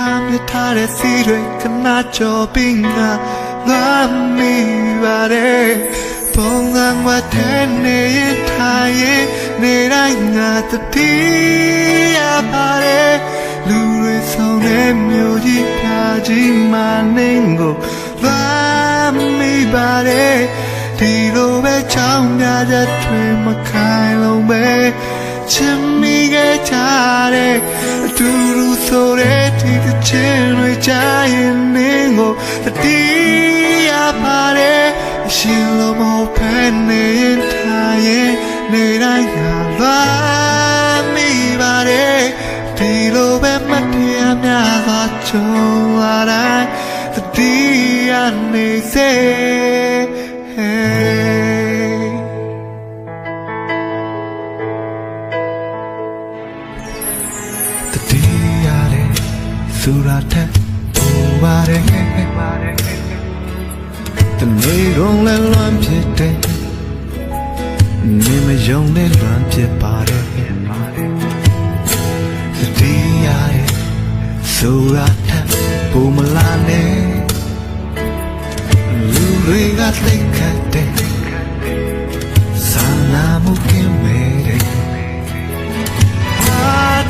မြထားတဲ့စီတွေကနာကြောပြီးငါငါမိပါတယ်ပုံစံဝတ်တဲ့နေရင်ထားရင်နေတိုင်းငါတတိရပါတယ်လူတွေဆောင်တဲ့မျိုးကြီးပြကြီးမနေကိုလာမိပါတယ်ဒီလိုပဲချောင်းများတဲ့တွေမခိုင်လုံးပဲချစ်မိခဲ့ကြတဲ့အ တူတူဆိုတဲ့ဒီတစ်ချင်းတွေကြားရင်နင်းကိုတတိယပါတယ်အရှင်လိုမဟုတ်ဖဲနေရင်ထားရင်နေတိုင်းငါလာမိပါတယ်ဒီလိုပဲမတရားများစွာကြုံလာတိုင်းတတိယနေစေ သူရာထက်ပူပါတယ်တနေကုန်လဲလွမ်းဖြစ်တဲ့နေမယုံနဲ့လွမ်းဖြစ်ပါတယ်တတိယတဲ့သူရာထက်ပူမလာနဲ့လူတွေကသိခတ်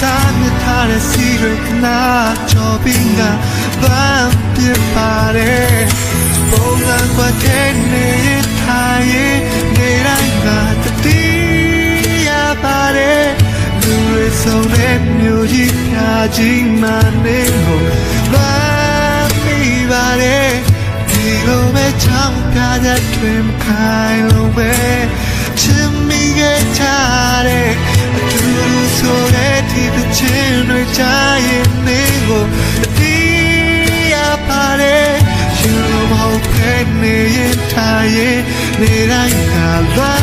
အာတာမြထားတဲ့စီရကနာချောပြီးငါဘာပြပါတယ်ပုံစံကွက်တဲ့နေထိုင်ရင်နေတိုင်းငါတတိယပါတယ်လူတွေဆုံးတဲ့မျိုးကြီးဖြာကြီးမှနေကိုဘာမိပါတယ်ဒီ လိုပဲချောင်းပြတဲ့တွင်ခိုင်လုံးပဲချစ်မိခဲ့ချတဲ့အတူတူဆိုတဲ့ဒီတစ်ချင်းတွေကြားရင်နေကိုတတိယပါတယ်ရှင်လိုမဟုတ်ဖဲနေရင်ထားရင်နေတိုင်းကလာ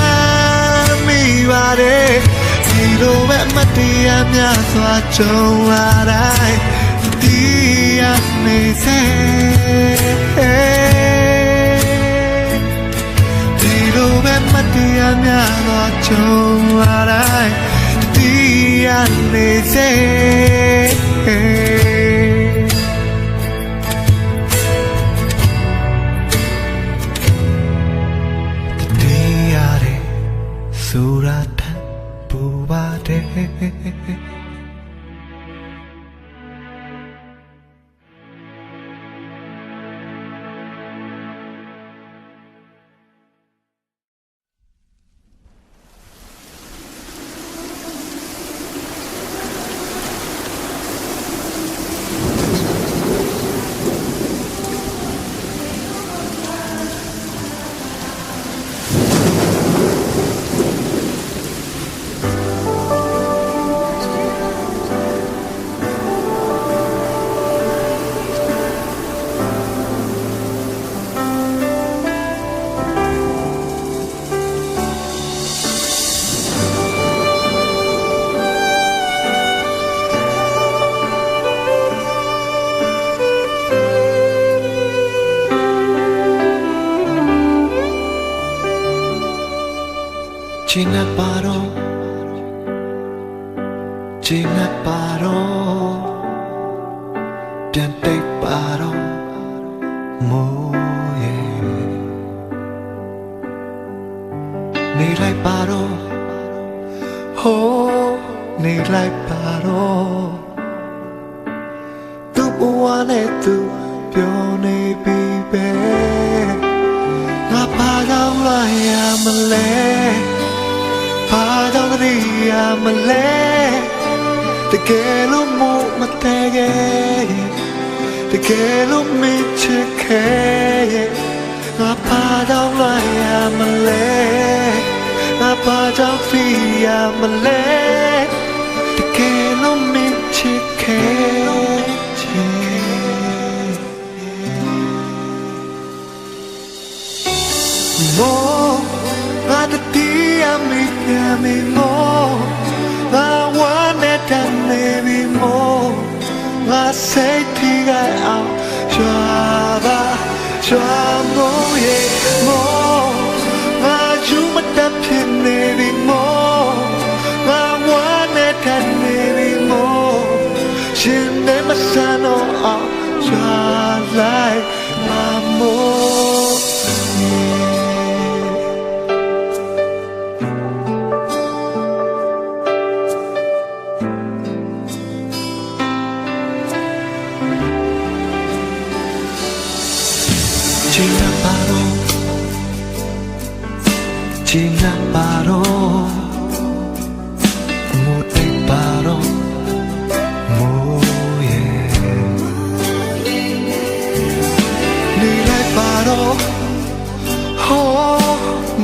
မိပါတယ်ဒီလိုပဲမတရားများစွာကြုံလာတိုင်းတ ရနေ ချ မိပြန်မီ more ငါဝမ်းနဲ့တန်နေပြီ more ငါစိတ်ထိကအောင်ရွာပါရွာမို့ရဲ့ China paro Mo te paro Mo ye Ni lai paro Ho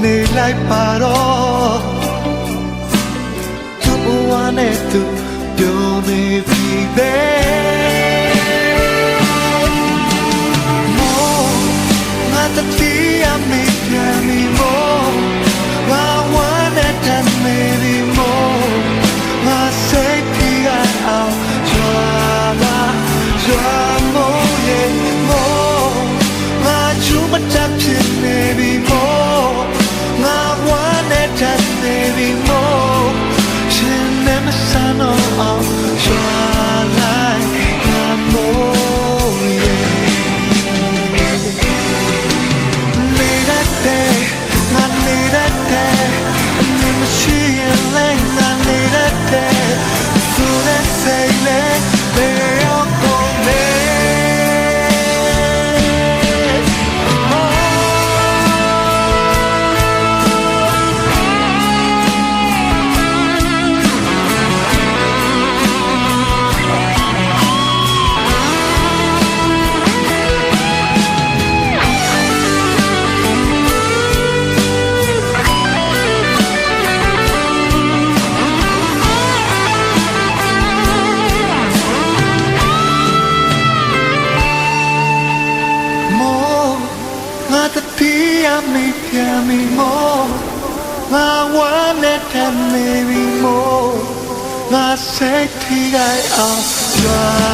Ni lai paro Tu ငါစိတ်ထိခို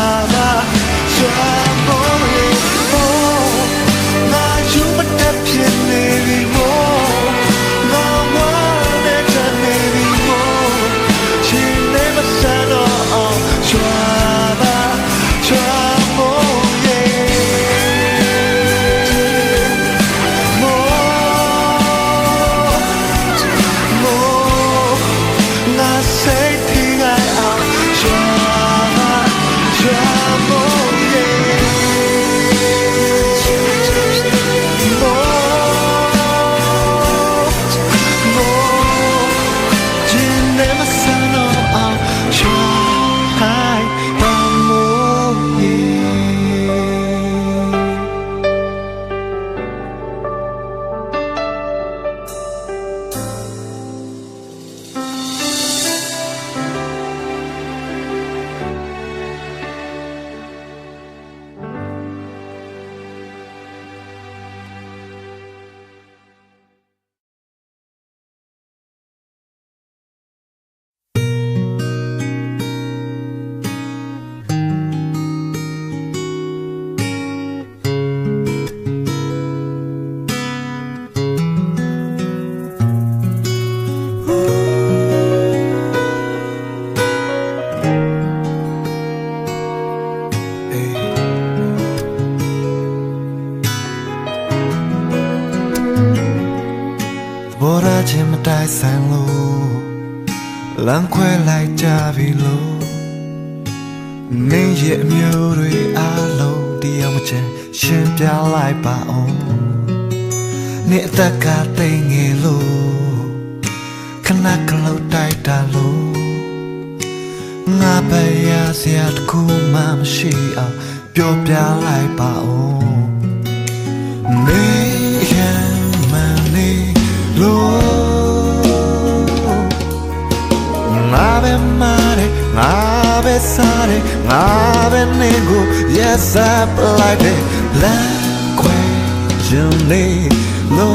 ချင်းမတိုင်ဆန်လို့လမ်းခွဲလိုက်ကြပြီလို့မင်းရဲ့အမျိုးတွေအားလုံးတရားမချင်ရှင်းပြလိုက်ပါအောင်နေ့အသက်ကတိမ်ငယ်လို့ခဏကလေးတိုက်တာလို့ငါပဲရစရာတစ်ခုမှမရှိအောင်ပြောပြလိုက်ပါအောင်နေရမနေ ပဲမာတယ်ငါပဲစားတယ်ငါပဲနေကို yes i like it love question me no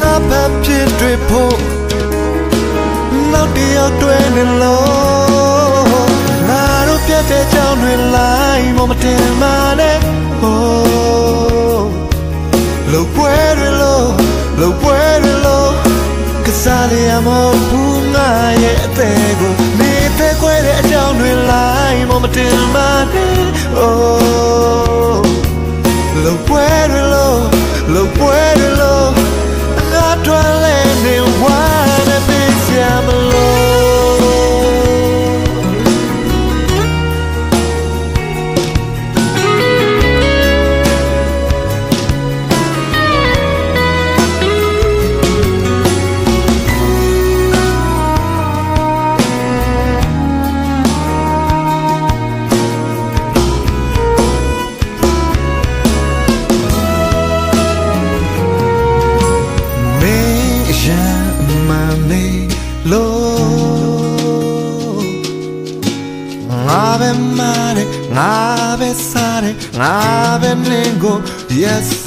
ငါပဲဖြစ်တွေ့ဖို့နောက်တယောက်တွေ့နေလို့ငါတို့ပြတ်တဲ့ကြောင်းတွေလိုက်မမတင်ပါနဲ့ဟိုးလို့ပွဲတွေလို့လို့ပွဲတွေ စားရမဘူးငါရဲ့အသေးကိုနေတဲ့ခွဲတဲ့အကြောင်းတွေလိုက်မမတင်ပါနဲ့ oh လောပွဲတွေလို့လောပွဲ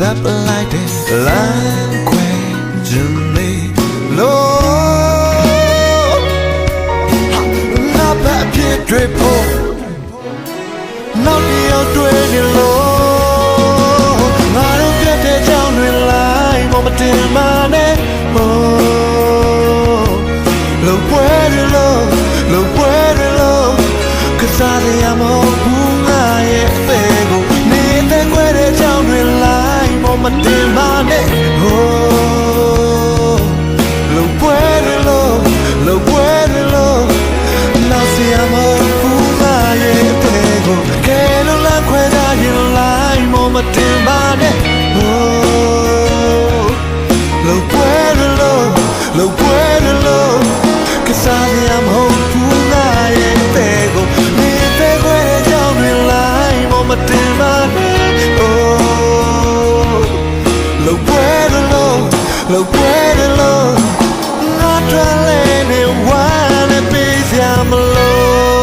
up like လို့ငါထွက်လဲနေဝါနဲ့ပေးစရာမလို့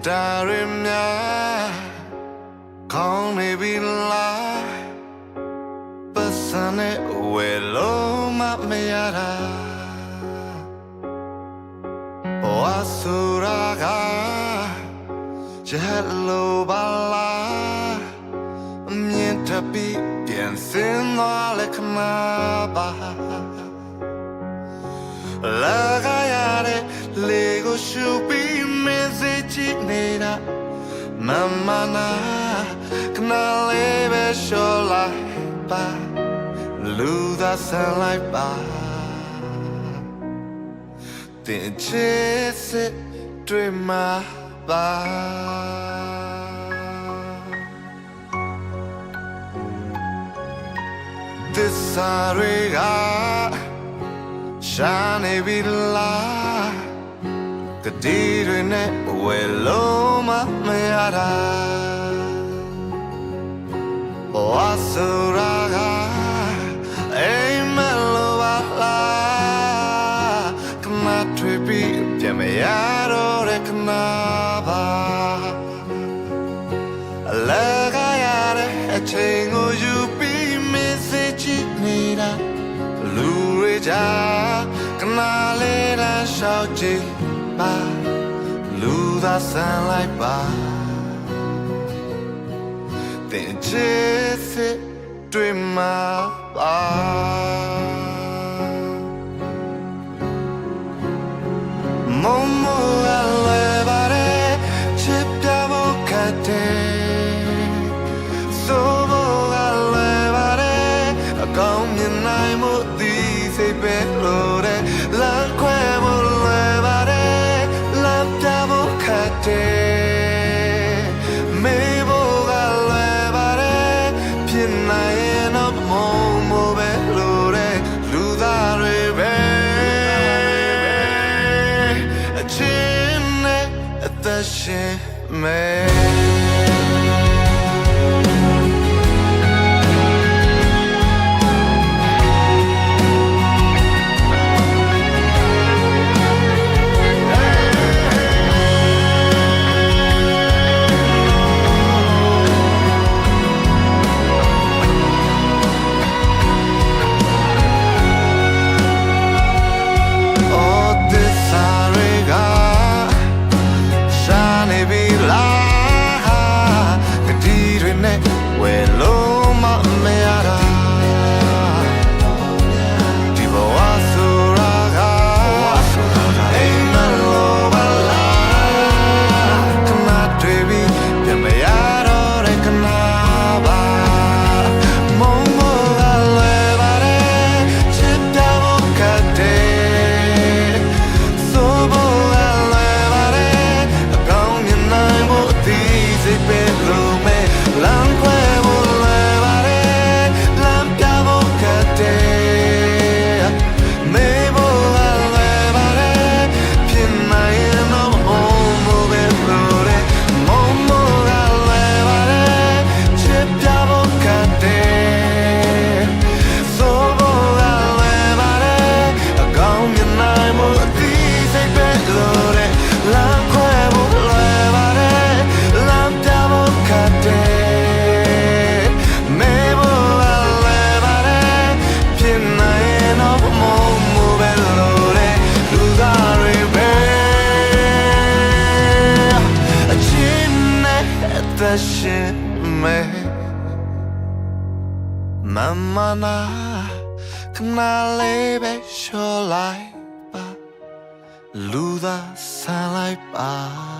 တ္တာရမြာကောင်းနေပြီလားပတ်စံနဲ့ဝယ်လို့မမရတာဘဝဆိုရာကချက်လို့ပါလားအမြင်တပီပြန်စင်သွားလက်ခမပါလာခရတဲ့လေကိုရှူပြီးမင်းစိ တ်ချနေတာမမနာကနာလေးပဲရှော်လိုက်ပါလူသာဆန်လိုက်ပါတင်ချစ်စစ်တွေ့မှာပါသစ္စာတွေကရှာနေပြီလား ဒီတွေနဲ့ဝယ်လုံးမမရတာဝါဆူရာကအိမ်မလိုပါလားကမထွေပြီးပြန်မရတော့တဲ့ခဏပါအလကရတဲ့အချိန်ကိုယူပြီးမစေချင်နေတာလူတွေကြားကနာလေးတာရှောက်ချင် သာဆန်လိုက်ပါတင်ချစ်စစ်တွေ့မှာပါမုံမော man. amana Can I live your life? Luda sunlight by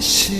sim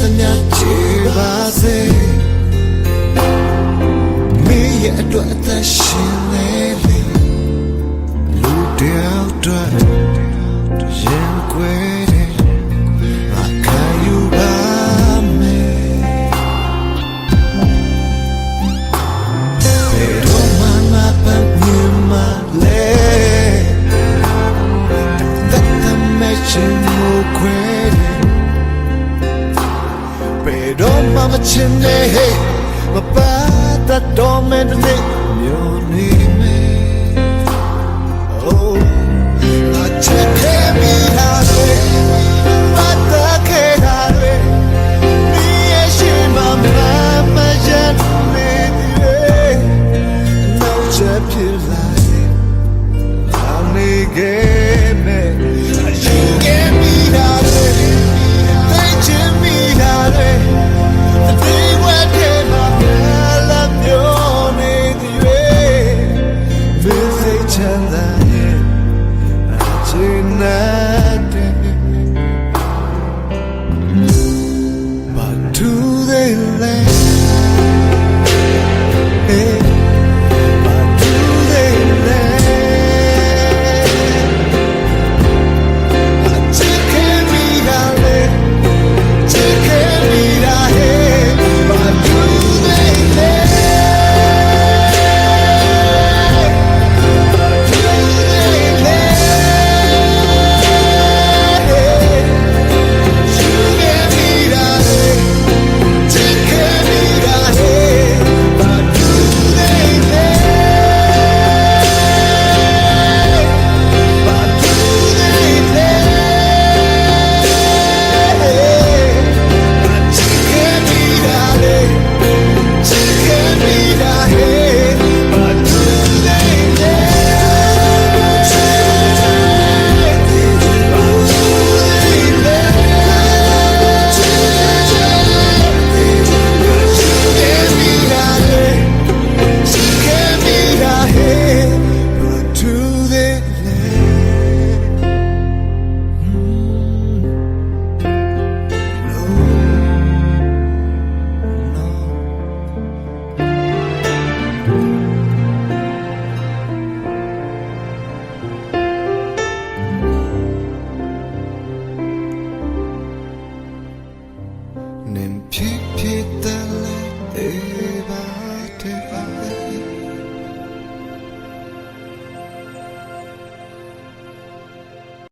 သမျှချေပါစေမင်းရဲ့အတွက်အသက်ရှင်လေလေလူတယောက်တည်း ချင်နေဟေးမပတ်တော်မင်းတည်း